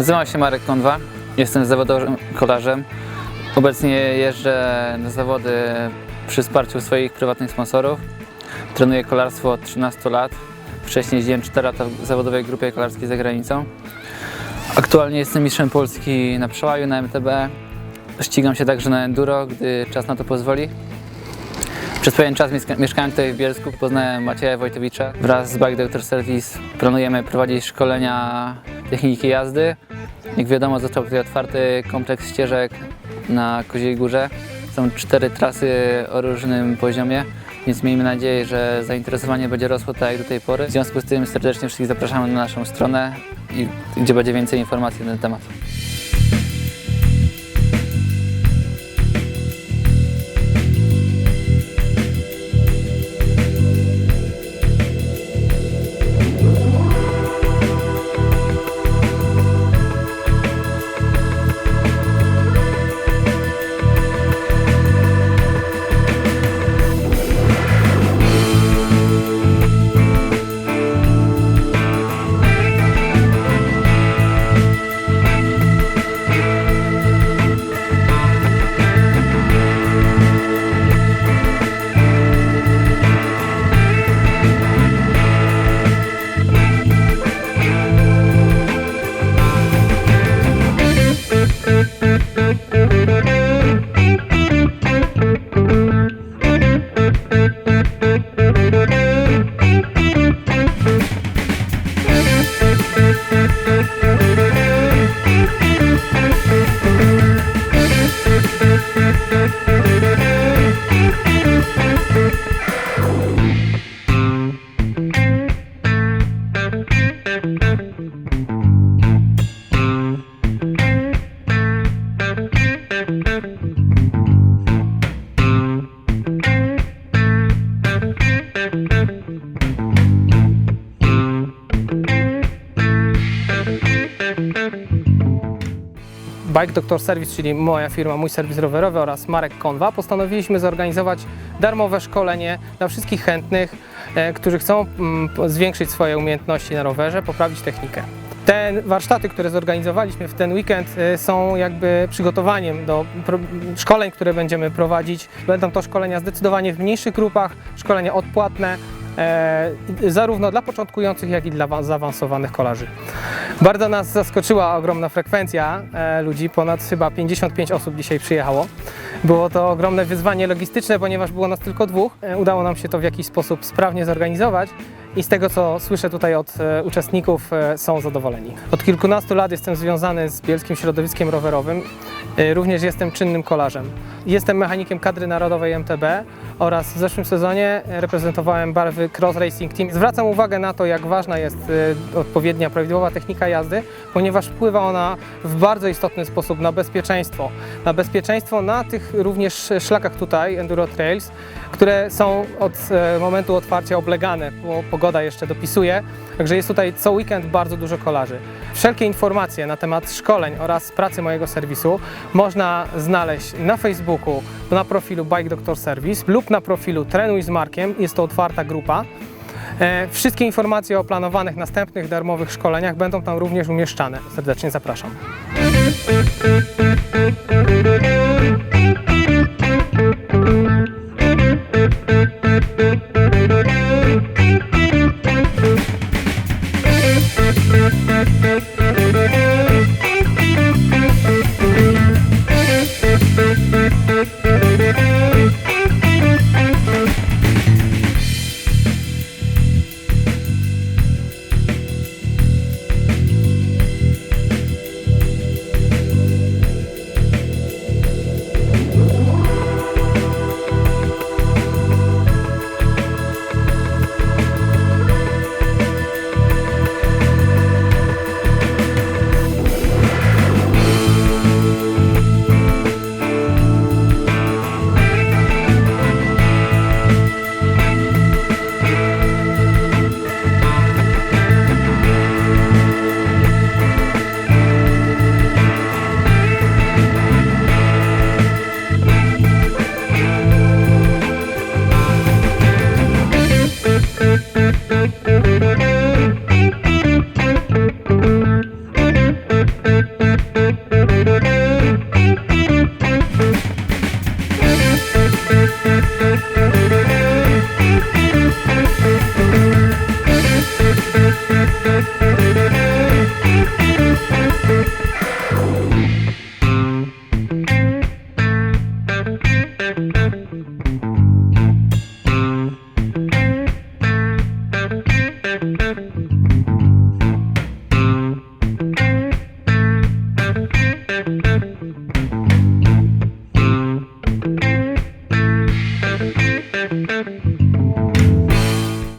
Nazywam się Marek Konwa, jestem zawodowym kolarzem. Obecnie jeżdżę na zawody przy wsparciu swoich prywatnych sponsorów. Trenuję kolarstwo od 13 lat. Wcześniej jeździłem 4 lata w zawodowej grupie kolarskiej za granicą. Aktualnie jestem mistrzem Polski na przełaju, na MTB. Ścigam się także na enduro, gdy czas na to pozwoli. Przez pewien czas mieszka- mieszkałem tutaj w Bielsku, poznałem Macieja Wojtowicza. Wraz z Bike Doctor Service planujemy prowadzić szkolenia techniki jazdy. Jak wiadomo, został tutaj otwarty kompleks ścieżek na Koziej Górze. Są cztery trasy o różnym poziomie, więc miejmy nadzieję, że zainteresowanie będzie rosło tak jak do tej pory. W związku z tym serdecznie wszystkich zapraszamy na naszą stronę, gdzie będzie więcej informacji na ten temat. Bike Doctor Service, czyli moja firma, mój serwis rowerowy oraz Marek Konwa, postanowiliśmy zorganizować darmowe szkolenie dla wszystkich chętnych, e, którzy chcą mm, zwiększyć swoje umiejętności na rowerze, poprawić technikę. Te warsztaty, które zorganizowaliśmy w ten weekend e, są jakby przygotowaniem do szkoleń, które będziemy prowadzić. Będą to szkolenia zdecydowanie w mniejszych grupach, szkolenia odpłatne, e, zarówno dla początkujących, jak i dla wa- zaawansowanych kolarzy. Bardzo nas zaskoczyła ogromna frekwencja e, ludzi, ponad chyba 55 osób dzisiaj przyjechało. Było to ogromne wyzwanie logistyczne, ponieważ było nas tylko dwóch. E, Udało nam się to w jakiś sposób sprawnie zorganizować i z tego co słyszę tutaj od e, uczestników e, są zadowoleni. Od kilkunastu lat jestem związany z bielskim środowiskiem rowerowym. E, Również jestem czynnym kolarzem. Jestem mechanikiem kadry narodowej MTB oraz w zeszłym sezonie reprezentowałem barwy Cross Racing Team. Zwracam uwagę na to, jak ważna jest odpowiednia, prawidłowa technika jazdy, ponieważ wpływa ona w bardzo istotny sposób na bezpieczeństwo. Na bezpieczeństwo na tych również szlakach tutaj, Enduro Trails, które są od momentu otwarcia oblegane, bo pogoda jeszcze dopisuje. Także jest tutaj co weekend bardzo dużo kolarzy. Wszelkie informacje na temat szkoleń oraz pracy mojego serwisu można znaleźć na Facebooku, na profilu Bike Doctor Service lub na profilu Trenuj z Markiem. Jest to otwarta grupa. E, Wszystkie informacje o planowanych następnych darmowych szkoleniach będą tam również umieszczane. Serdecznie zapraszam.